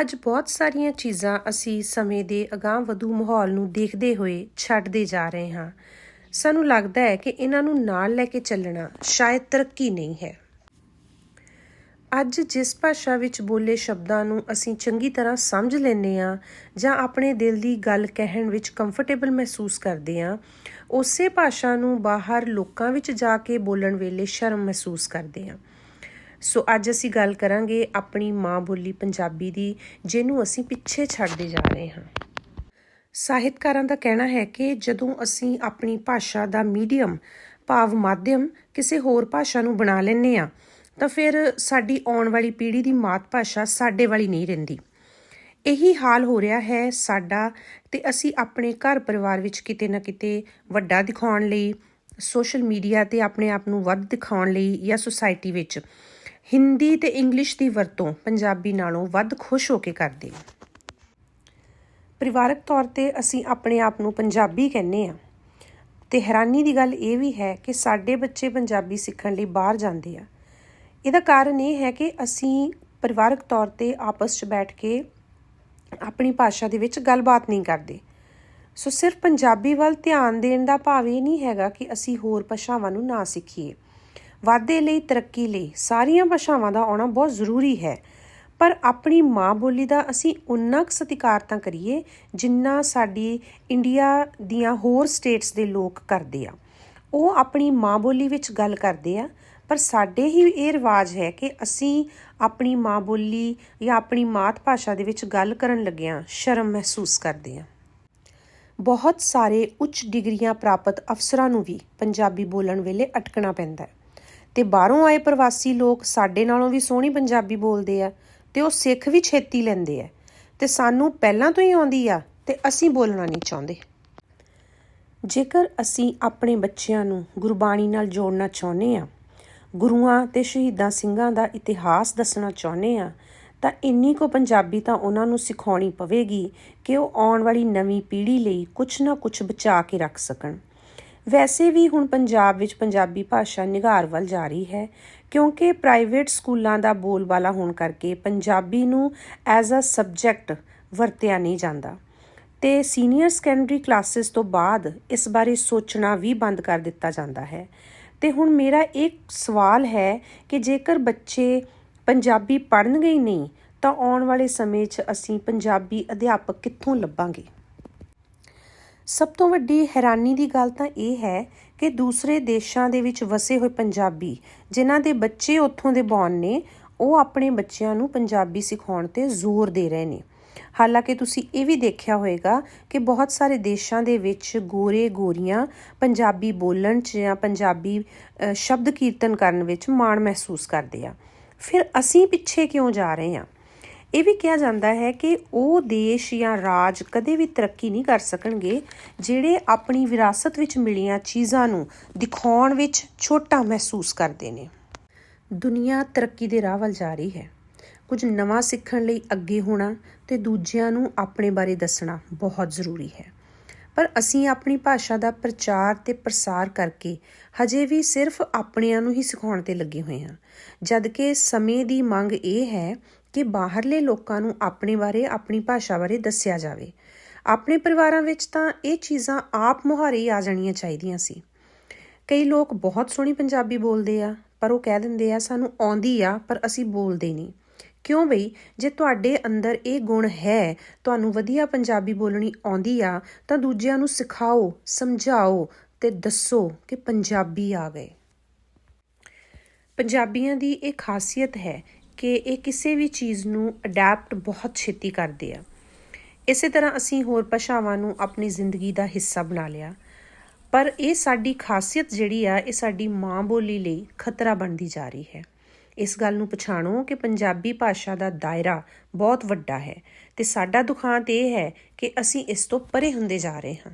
ਅੱਜ ਬਹੁਤ ਸਾਰੀਆਂ ਚੀਜ਼ਾਂ ਅਸੀਂ ਸਮੇਂ ਦੇ ਅਗਾਂਹ ਵਧੂ ਮਾਹੌਲ ਨੂੰ ਦੇਖਦੇ ਹੋਏ ਛੱਡਦੇ ਜਾ ਰਹੇ ਹਾਂ। ਸਾਨੂੰ ਲੱਗਦਾ ਹੈ ਕਿ ਇਹਨਾਂ ਨੂੰ ਨਾਲ ਲੈ ਕੇ ਚੱਲਣਾ ਸ਼ਾਇਦ ਤਰੱਕੀ ਨਹੀਂ ਹੈ। ਅੱਜ ਜਿਸ ਭਾਸ਼ਾ ਵਿੱਚ ਬੋਲੇ ਸ਼ਬਦਾਂ ਨੂੰ ਅਸੀਂ ਚੰਗੀ ਤਰ੍ਹਾਂ ਸਮਝ ਲੈਂਦੇ ਹਾਂ ਜਾਂ ਆਪਣੇ ਦਿਲ ਦੀ ਗੱਲ ਕਹਿਣ ਵਿੱਚ ਕੰਫਰਟੇਬਲ ਮਹਿਸੂਸ ਕਰਦੇ ਹਾਂ, ਉਸੇ ਭਾਸ਼ਾ ਨੂੰ ਬਾਹਰ ਲੋਕਾਂ ਵਿੱਚ ਜਾ ਕੇ ਬੋਲਣ ਵੇਲੇ ਸ਼ਰਮ ਮਹਿਸੂਸ ਕਰਦੇ ਹਾਂ। ਸੋ ਅੱਜ ਅਸੀਂ ਗੱਲ ਕਰਾਂਗੇ ਆਪਣੀ ਮਾਂ ਬੋਲੀ ਪੰਜਾਬੀ ਦੀ, ਜਿਹਨੂੰ ਅਸੀਂ ਪਿੱਛੇ ਛੱਡਦੇ ਜਾ ਰਹੇ ਹਾਂ। ਸਾਹਿਤਕਾਰਾਂ ਦਾ ਕਹਿਣਾ ਹੈ ਕਿ ਜਦੋਂ ਅਸੀਂ ਆਪਣੀ ਭਾਸ਼ਾ ਦਾ ਮੀਡੀਅਮ, ਭਾਵ ਮਾਧਿਅਮ ਕਿਸੇ ਹੋਰ ਭਾਸ਼ਾ ਨੂੰ ਬਣਾ ਲੈਂਦੇ ਆ ਤਾਂ ਫਿਰ ਸਾਡੀ ਆਉਣ ਵਾਲੀ ਪੀੜ੍ਹੀ ਦੀ ਮਾਤ ਭਾਸ਼ਾ ਸਾਡੇ ਵਾਲੀ ਨਹੀਂ ਰਹਿੰਦੀ। ਇਹੀ ਹਾਲ ਹੋ ਰਿਹਾ ਹੈ ਸਾਡਾ ਤੇ ਅਸੀਂ ਆਪਣੇ ਘਰ ਪਰਿਵਾਰ ਵਿੱਚ ਕਿਤੇ ਨਾ ਕਿਤੇ ਵੱਡਾ ਦਿਖਾਉਣ ਲਈ, ਸੋਸ਼ਲ ਮੀਡੀਆ ਤੇ ਆਪਣੇ ਆਪ ਨੂੰ ਵੱਧ ਦਿਖਾਉਣ ਲਈ ਜਾਂ ਸੁਸਾਇਟੀ ਵਿੱਚ। ਹਿੰਦੀ ਤੇ ਇੰਗਲਿਸ਼ ਦੀ ਵਰਤੋਂ ਪੰਜਾਬੀ ਨਾਲੋਂ ਵੱਧ ਖੁਸ਼ ਹੋ ਕੇ ਕਰਦੇ ਹਾਂ। ਪਰਿਵਾਰਕ ਤੌਰ ਤੇ ਅਸੀਂ ਆਪਣੇ ਆਪ ਨੂੰ ਪੰਜਾਬੀ ਕਹਿੰਦੇ ਆ ਤੇ ਹੈਰਾਨੀ ਦੀ ਗੱਲ ਇਹ ਵੀ ਹੈ ਕਿ ਸਾਡੇ ਬੱਚੇ ਪੰਜਾਬੀ ਸਿੱਖਣ ਲਈ ਬਾਹਰ ਜਾਂਦੇ ਆ। ਇਹਦਾ ਕਾਰਨ ਇਹ ਹੈ ਕਿ ਅਸੀਂ ਪਰਿਵਾਰਕ ਤੌਰ ਤੇ ਆਪਸ 'ਚ ਬੈਠ ਕੇ ਆਪਣੀ ਭਾਸ਼ਾ ਦੇ ਵਿੱਚ ਗੱਲਬਾਤ ਨਹੀਂ ਕਰਦੇ। ਸੋ ਸਿਰਫ ਪੰਜਾਬੀ ਵੱਲ ਧਿਆਨ ਦੇਣ ਦਾ ਭਾਵ ਇਹ ਨਹੀਂ ਹੈਗਾ ਕਿ ਅਸੀਂ ਹੋਰ ਭਾਸ਼ਾਵਾਂ ਨੂੰ ਨਾ ਸਿੱਖੀਏ। ਵਾਧੇ ਲਈ, ਤਰੱਕੀ ਲਈ, ਸਾਰੀਆਂ ਭਾਸ਼ਾਵਾਂ ਦਾ ਆਉਣਾ ਬਹੁਤ ਜ਼ਰੂਰੀ ਹੈ। ਪਰ ਆਪਣੀ ਮਾਂ ਬੋਲੀ ਦਾ ਅਸੀਂ ਉਨਾ ਕੁ ਸਤਿਕਾਰ ਤਾਂ ਕਰੀਏ ਜਿੰਨਾ ਸਾਡੀ ਇੰਡੀਆ ਦੀਆਂ ਹੋਰ ਸਟੇਟਸ ਦੇ ਲੋਕ ਕਰਦੇ ਆ। ਉਹ ਆਪਣੀ ਮਾਂ ਬੋਲੀ ਵਿੱਚ ਗੱਲ ਕਰਦੇ ਆ, ਪਰ ਸਾਡੇ ਹੀ ਇਹ ਰਿਵਾਜ ਹੈ ਕਿ ਅਸੀਂ ਆਪਣੀ ਮਾਂ ਬੋਲੀ ਜਾਂ ਆਪਣੀ ਮਾਤ ਭਾਸ਼ਾ ਦੇ ਵਿੱਚ ਗੱਲ ਕਰਨ ਲੱਗਿਆਂ ਸ਼ਰਮ ਮਹਿਸੂਸ ਕਰਦੇ ਆ। ਬਹੁਤ ਸਾਰੇ ਉੱਚ ਡਿਗਰੀਆਂ ਪ੍ਰਾਪਤ ਅਫਸਰਾਂ ਨੂੰ ਵੀ ਪੰਜਾਬੀ ਬੋਲਣ ਵੇਲੇ ਅਟਕਣਾ ਪੈਂਦਾ ਹੈ। ਤੇ ਬਾਹਰੋਂ ਆਏ ਪ੍ਰਵਾਸੀ ਲੋਕ ਸਾਡੇ ਨਾਲੋਂ ਵੀ ਸੋਹਣੀ ਪੰਜਾਬੀ ਬੋਲਦੇ ਆ ਤੇ ਉਹ ਸਿੱਖ ਵੀ ਛੇਤੀ ਲੈਂਦੇ ਆ। ਤੇ ਸਾਨੂੰ ਪਹਿਲਾਂ ਤੋਂ ਹੀ ਆਉਂਦੀ ਆ ਤੇ ਅਸੀਂ ਬੋਲਣਾ ਨਹੀਂ ਚਾਹੁੰਦੇ। ਜੇਕਰ ਅਸੀਂ ਆਪਣੇ ਬੱਚਿਆਂ ਨੂੰ ਗੁਰਬਾਣੀ ਨਾਲ ਜੋੜਨਾ ਚਾਹੁੰਦੇ ਆ, ਗੁਰੂਆਂ ਤੇ ਸ਼ਹੀਦਾਂ ਸਿੰਘਾਂ ਦਾ ਇਤਿਹਾਸ ਦੱਸਣਾ ਚਾਹੁੰਦੇ ਆ, ਤਾਂ ਇੰਨੀ ਕੋ ਪੰਜਾਬੀ ਤਾਂ ਉਹਨਾਂ ਨੂੰ ਸਿਖਾਉਣੀ ਪਵੇਗੀ ਕਿ ਉਹ ਆਉਣ ਵਾਲੀ ਨਵੀਂ ਪੀੜ੍ਹੀ ਲਈ ਕੁਝ ਨਾ ਕੁਝ ਬਚਾ ਕੇ ਰੱਖ ਸਕਣ। ਵੈਸੇ ਵੀ ਹੁਣ ਪੰਜਾਬ ਵਿੱਚ ਪੰਜਾਬੀ ਭਾਸ਼ਾ ਨਿਘਾਰ ਵੱਲ ਜਾ ਰਹੀ ਹੈ, ਕਿਉਂਕਿ ਪ੍ਰਾਈਵੇਟ ਸਕੂਲਾਂ ਦਾ ਬੋਲਬਾਲਾ ਹੋਣ ਕਰਕੇ ਪੰਜਾਬੀ ਨੂੰ ਐਜ਼ ਅ ਸਬਜੈਕਟ ਵਰਤਿਆ ਨਹੀਂ ਜਾਂਦਾ। ਤੇ ਸੀਨੀਅਰ ਸੈਕੰਡਰੀ ਕਲਾਸਿਸ ਤੋਂ ਬਾਅਦ ਇਸ ਬਾਰੇ ਸੋਚਣਾ ਵੀ ਬੰਦ ਕਰ ਦਿੱਤਾ ਜਾਂਦਾ ਹੈ। ਤੇ ਹੁਣ ਮੇਰਾ ਇੱਕ ਸਵਾਲ ਹੈ ਕਿ ਜੇਕਰ ਬੱਚੇ ਪੰਜਾਬੀ ਪੜ੍ਹਨਗੇ ਹੀ ਨਹੀਂ, ਤਾਂ ਆਉਣ ਵਾਲੇ ਸਮੇਂ 'ਚ ਅਸੀਂ ਪੰਜਾਬੀ ਅਧਿਆਪਕ ਕਿੱਥੋਂ ਲੱਭਾਂਗੇ? ਸਭ ਤੋਂ ਵੱਡੀ ਹੈਰਾਨੀ ਦੀ ਗੱਲ ਤਾਂ ਇਹ ਹੈ ਕਿ ਦੂਸਰੇ ਦੇਸ਼ਾਂ ਦੇ ਵਿੱਚ ਵਸੇ ਹੋਏ ਪੰਜਾਬੀ, ਜਿਨ੍ਹਾਂ ਦੇ ਬੱਚੇ ਉੱਥੋਂ ਦੇ ਬੌਨ ਨੇ, ਉਹ ਆਪਣੇ ਬੱਚਿਆਂ ਨੂੰ ਪੰਜਾਬੀ ਸਿਖਾਉਣ ਤੇ ਜ਼ੋਰ ਦੇ ਰਹੇ ਨੇ। ਹਾਲਾਂਕਿ ਤੁਸੀਂ ਇਹ ਵੀ ਦੇਖਿਆ ਹੋਵੇਗਾ ਕਿ ਬਹੁਤ ਸਾਰੇ ਦੇਸ਼ਾਂ ਦੇ ਵਿੱਚ ਗੋਰੇ ਗੋਰੀਆਂ ਪੰਜਾਬੀ ਬੋਲਣ 'ਚ ਜਾਂ ਪੰਜਾਬੀ ਸ਼ਬਦ ਕੀਰਤਨ ਕਰਨ ਵਿੱਚ ਮਾਣ ਮਹਿਸੂਸ ਕਰਦੇ ਆ। ਫਿਰ ਅਸੀਂ ਪਿੱਛੇ ਕਿਉਂ ਜਾ ਰਹੇ ਹਾਂ? ਇਹ ਵੀ ਕਿਹਾ ਜਾਂਦਾ ਹੈ ਕਿ ਉਹ ਦੇਸ਼ ਜਾਂ ਰਾਜ ਕਦੇ ਵੀ ਤਰੱਕੀ ਨਹੀਂ ਕਰ ਸਕਣਗੇ, ਜਿਹੜੇ ਆਪਣੀ ਵਿਰਾਸਤ ਵਿੱਚ ਮਿਲੀਆਂ ਚੀਜ਼ਾਂ ਨੂੰ ਦਿਖਾਉਣ ਵਿੱਚ ਛੋਟਾ ਮਹਿਸੂਸ ਕਰਦੇ ਨੇ। ਦੁਨੀਆ ਤਰੱਕੀ ਦੇ ਰਾਹ ਵੱਲ ਜਾ ਰਹੀ ਹੈ। ਕੁਝ ਨਵਾਂ ਸਿੱਖਣ ਲਈ ਅੱਗੇ ਹੋਣਾ ਤੇ ਦੂਜਿਆਂ ਨੂੰ ਆਪਣੇ ਬਾਰੇ ਦੱਸਣਾ ਬਹੁਤ ਜ਼ਰੂਰੀ ਹੈ। ਪਰ ਅਸੀਂ ਆਪਣੀ ਭਾਸ਼ਾ ਦਾ ਪ੍ਰਚਾਰ ਤੇ ਪ੍ਰਸਾਰ ਕਰਕੇ ਹਜੇ ਵੀ ਸਿਰਫ ਆਪਣਿਆਂ ਨੂੰ ਹੀ ਸਿਖਾਉਣ ਤੇ ਲੱਗੇ ਹੋਏ ਹਾਂ। ਜਦ ਕਿ ਸਮੇਂ ਦੀ ਮੰਗ ਇਹ ਹੈ ਕਿ ਬਾਹਰਲੇ ਲੋਕਾਂ ਨੂੰ ਆਪਣੇ ਬਾਰੇ, ਆਪਣੀ ਭਾਸ਼ਾ ਬਾਰੇ ਦੱਸਿਆ ਜਾਵੇ। ਆਪਣੇ ਪਰਿਵਾਰਾਂ ਵਿੱਚ ਤਾਂ ਇਹ ਚੀਜ਼ਾਂ ਆਪ ਮੁਹਾਰੇ ਆ ਜਾਣੀਆਂ ਚਾਹੀਦੀਆਂ ਸੀ। ਕਈ ਲੋਕ ਬਹੁਤ ਸੋਹਣੀ ਪੰਜਾਬੀ ਬੋਲਦੇ ਆ, ਪਰ ਉਹ ਕਹਿ ਦਿੰਦੇ ਆ, ਸਾਨੂੰ ਆਉਂਦੀ ਆ, ਪਰ ਅਸੀਂ ਬੋਲਦੇ ਨਹੀਂ। ਕਿਉਂ ਬਈ? ਜੇ ਤੁਹਾਡੇ ਅੰਦਰ ਇਹ ਗੁਣ ਹੈ, ਤੁਹਾਨੂੰ ਵਧੀਆ ਪੰਜਾਬੀ ਬੋਲਣੀ ਆਉਂਦੀ ਆ, ਤਾਂ ਦੂਜਿਆਂ ਨੂੰ ਸਿਖਾਓ, ਸਮਝਾਓ ਤੇ ਦੱਸੋ ਕਿ ਪੰਜਾਬੀ ਆ ਗਏ। ਪੰਜਾਬੀਆਂ ਦੀ ਇਹ ਖਾਸੀਅਤ ਹੈ ਕਿ ਇਹ ਕਿਸੇ ਵੀ ਚੀਜ਼ ਨੂੰ ਅਡੈਪਟ ਬਹੁਤ ਛੇਤੀ ਕਰਦੇ ਆ। ਇਸੇ ਤਰ੍ਹਾਂ ਅਸੀਂ ਹੋਰ ਭਾਸ਼ਾਵਾਂ ਨੂੰ ਆਪਣੀ ਜ਼ਿੰਦਗੀ ਦਾ ਹਿੱਸਾ ਬਣਾ ਲਿਆ। ਪਰ ਇਹ ਸਾਡੀ ਖਾਸੀਅਤ ਜਿਹੜੀ ਆ, ਇਹ ਸਾਡੀ ਮਾਂ ਬੋਲੀ ਲਈ ਖਤਰਾ ਬਣਦੀ ਜਾ ਰਹੀ ਹੈ। ਇਸ ਗੱਲ ਨੂੰ ਪਛਾਣੋ ਕਿ ਪੰਜਾਬੀ ਭਾਸ਼ਾ ਦਾ ਦਾਇਰਾ ਬਹੁਤ ਵੱਡਾ ਹੈ ਤੇ ਸਾਡਾ ਦੁਖਾਂਤ ਇਹ ਹੈ ਕਿ ਅਸੀਂ ਇਸ ਤੋਂ ਪਰੇ ਹੁੰਦੇ ਜਾ ਰਹੇ ਹਾਂ।